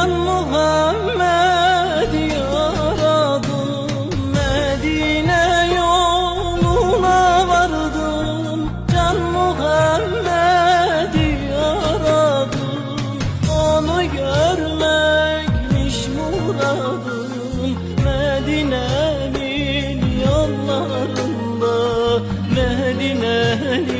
ben Muhammed yaradım Medine yoluna Can Muhammed yaradım Onu görmekmiş muradım Medine'nin yollarında Medine'nin